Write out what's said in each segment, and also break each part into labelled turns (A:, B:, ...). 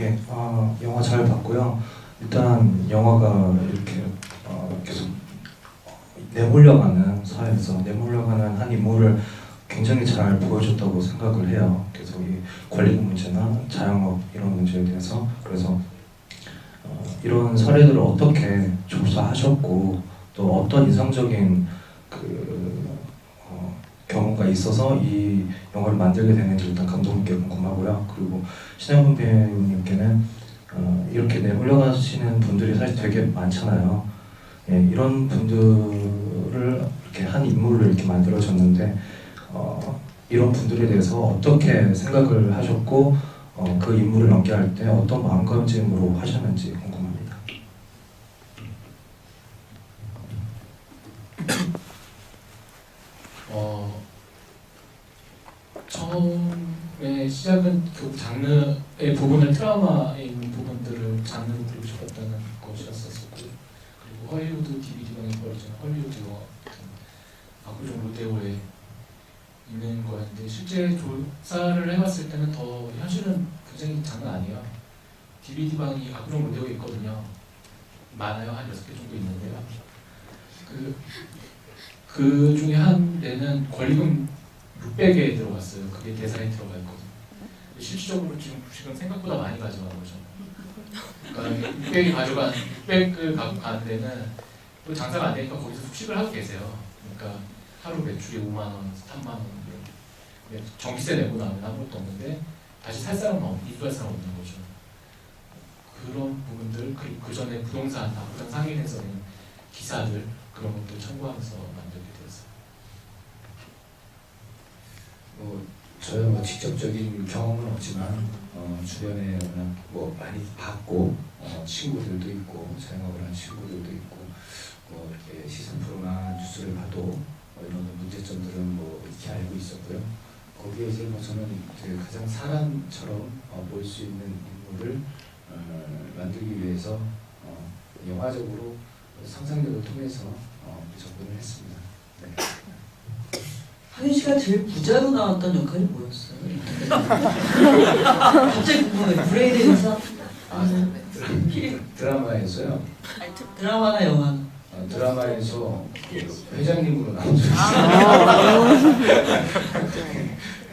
A: 예, 아, 영화 잘 봤고요. 일단 영화가 이렇게 어, 계속 어, 내몰려가는 사회에서 내몰려가는 한 인물을 굉장히 잘 보여줬다고 생각을 해요. 그래서 이 권리금 문제나 자영업 이런 문제에 대해서 그래서 어, 이런 사례들을 어떻게 조사하셨고 또 어떤 이상적인 그 어, 경우가 있어서 이 영화를 만들게 되는지 일단 감독님께 궁금하고요. 그리고 신영근 배우님께는 어, 이렇게 내몰려가시는 분들이 사실 되게 많잖아요. 예, 이런 분들을 이렇게 한 인물을 이렇게 만들어졌는데 어, 이런 분들에 대해서 어떻게 생각을 하셨고 어, 그 인물을 연기할 때 어떤 마음가짐으로 하셨는지 궁금합니다.
B: 어, 처음에 시작은 그 장르의 부분을 트라우마인 부분들을 장르로 그리고 싶었다는 것이었었고 그리고 헐리우드 DVD방에 벌어진 헐리우드 영화 아구종 로데오에 있는 거였는데 실제 조사를 해봤을 때는 더 현실은 굉장히 장난 아니에요. DVD방이 아구종 로데오에 있거든요. 많아요. 한 여섯 개 정도 있는데요. 그, 그 중에 한 대는 권리금 600에 들어갔어요. 그게 대사에 들어가 있거든요. 실질적으로 지금 주식은 생각보다 많이 가져간 거죠. 그러니까 600이 가져간 600을 갖고 가는 데는 또 장사가 안 되니까 거기서 숙식을 하고 계세요. 그러니까 하루 매출이 5만 원, 3만 원, 네, 전기세 내고 나면 아무것도 없는데 다시 살 사람은 없, 입주할 사람 없는 거죠. 그런 부분들 그리고 그 전에 부동산, 부동산 상인에서 는 기사들 그런 것들 참고하면서 만들게 되었어요.
C: 뭐 저야 뭐 직접적인 경험은 없지만 어, 주변에 워낙 뭐 많이 봤고 어, 친구들도 있고 자영업을 한 친구들도 있고 뭐 이렇게 시선 프로나 뉴스를 봐도 뭐 이런 문제점들은 뭐 이렇게 알고 있었고요. 거기에 이제 뭐 저는 그 가장 사람처럼 어, 보일 수 있는 인물을 어, 만들기 위해서 어, 영화적으로 상상력을 통해서 어, 접근을 했습니다. 네.
D: 하윤 씨가 제일 부자로 나왔던 역할이 뭐였어요? 갑자기 궁금해. 브레이드에서
C: 아, 드라- 드라마에서요.
D: 드라마나 영화.
C: 어, 드라마에서 그 회장님으로 나온 적이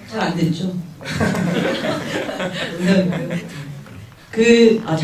D: 잘안 됐죠? 그, 아,